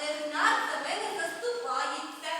Легнат за мене заступається.